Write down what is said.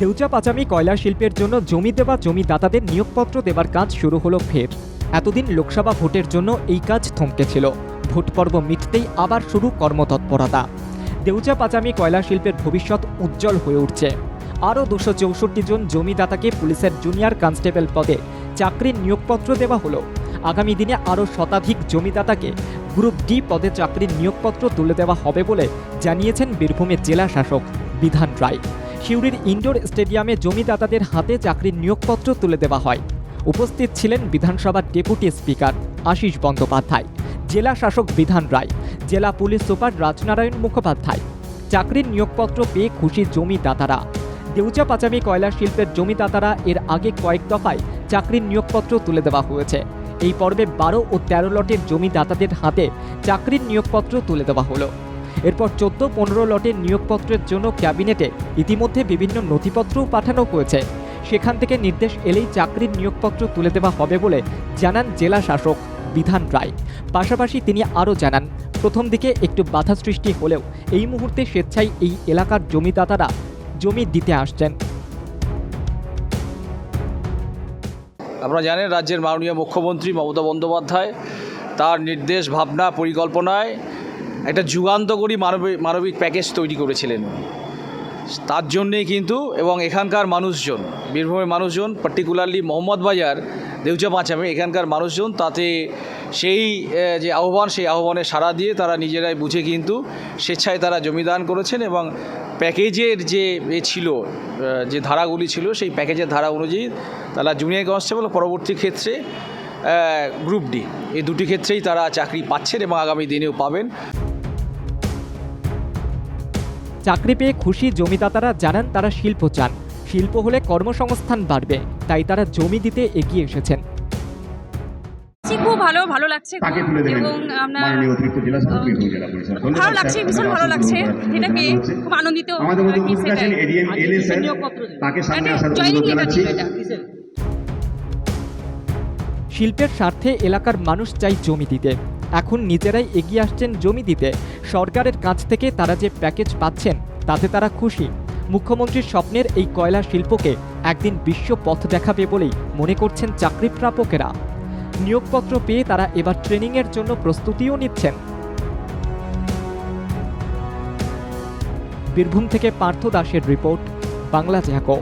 দেউচা পাচামি কয়লা শিল্পের জন্য জমি দেওয়া জমিদাতাদের নিয়োগপত্র দেবার কাজ শুরু হলো ফের। এতদিন লোকসভা ভোটের জন্য এই কাজ থমকে ছিল ভোট পর্ব মিটতেই আবার শুরু কর্মতৎপরতা। দেউচা পাচামি কয়লা শিল্পের ভবিষ্যৎ উজ্জ্বল হয়ে উঠছে। আরও দুশো চৌষট্টি জন জমিদাতাকে পুলিশের জুনিয়র কনস্টেবল পদে চাকরির নিয়োগপত্র দেওয়া হলো। আগামী দিনে আরও শতাধিক জমিদাতাকে গ্রুপ ডি পদে চাকরির নিয়োগপত্র তুলে দেওয়া হবে বলে জানিয়েছেন বীরভূমের জেলা শাসক বিধান রায়। সিউড়ির ইনডোর স্টেডিয়ামে জমিদাতাদের হাতে চাকরির নিয়োগপত্র তুলে দেওয়া হয়। উপস্থিত ছিলেন বিধানসভার ডেপুটি স্পিকার আশিস বন্দ্যোপাধ্যায়, জেলা শাসক বিধান রায়, জেলা পুলিশ সুপার রাজনারায়ণ মুখোপাধ্যায়। চাকরির নিয়োগপত্র পেয়ে খুশি জমিদাতারা। দেউচা পাচামি কয়লা শিল্পের জমিদাতারা এর আগে কয়েক দফায় চাকরির নিয়োগপত্র তুলে দেওয়া হয়েছে। এই পর্বে বারো ও তেরো লটের জমিদাতাদের হাতে চাকরির নিয়োগপত্র তুলে দেওয়া হলো। এরপর চোদ্দ, পনেরো লটের নিয়োগপত্রের জন্য ক্যাবিনেটে ইতিমধ্যে বিভিন্ন নথিপত্রও পাঠানো হয়েছে। সেখান থেকে নির্দেশ এলেই চাকরির নিয়োগপত্র তুলে দেওয়া হবে বলে জানান জেলা শাসক বিধান রায়। পাশাপাশি তিনি আরও জানান, প্রথম দিকে একটু বাধা সৃষ্টি হলেও এই মুহূর্তে স্বেচ্ছায় এই এলাকার জমিদাতারা জমি দিতে আসছেন। আপনারা জানেন, রাজ্যের মাননীয় মুখ্যমন্ত্রী মমতা বন্দ্যোপাধ্যায় তার নির্দেশ, ভাবনা, পরিকল্পনায় একটা যুগান্তকারী মানবিক মানবিক প্যাকেজ তৈরি করেছিলেন। তার জন্যেই কিন্তু এবং এখানকার মানুষজন, বীরভূমের মানুষজন পার্টিকুলারলি মোহাম্মদ বাজার, দেউচা পাঁচামে, এখানকার মানুষজন তাতে সেই যে আহ্বান, সেই আহ্বানে সাড়া দিয়ে তারা নিজেরাই বুঝে কিন্তু স্বেচ্ছায় তারা জমিদান করেছেন এবং প্যাকেজের যে এ ছিল যে ধারাগুলি ছিল, সেই প্যাকেজের ধারা অনুযায়ী তারা জুনিয়র কনস্টেবল পরবর্তী ক্ষেত্রে গ্রুপ ডি। এই দুটি ক্ষেত্রেই তারা চাকরি পাচ্ছেন এবং আগামী দিনেও পাবেন। চাকরি পেয়ে খুশি জমিদাতারা জানান তারা শিল্প চান। শিল্প হলে কর্মসংস্থান বাড়বে তাই তারা জমি দিতে এগিয়ে এসেছেন। খুব ভালো ভালো লাগছে এবং আপনার ভালো লাগছে ভীষণ ভালো লাগছে। এটা পেয়ে খুব আনন্দিত এটা। শিল্পের স্বার্থে এলাকার মানুষ চাই জমি দিতে। এখন নিজেরাই এগিয়ে আসছেন জমি দিতে। সরকারের কাছ থেকে তারা যে প্যাকেজ পাচ্ছেন, তাতে তারা খুশি। মুখ্যমন্ত্রীর স্বপ্নের এই কয়লা শিল্পকে একদিন বিশ্ব পথ দেখাবে বলেই মনে করছেন চাকরি প্রাপকেরা। নিয়োগপত্র পেয়ে তারা এবার ট্রেনিংয়ের জন্য প্রস্তুতিও নিচ্ছেন। বীরভূম থেকে পার্থ দাসের রিপোর্ট, বাংলা জ্যাকো।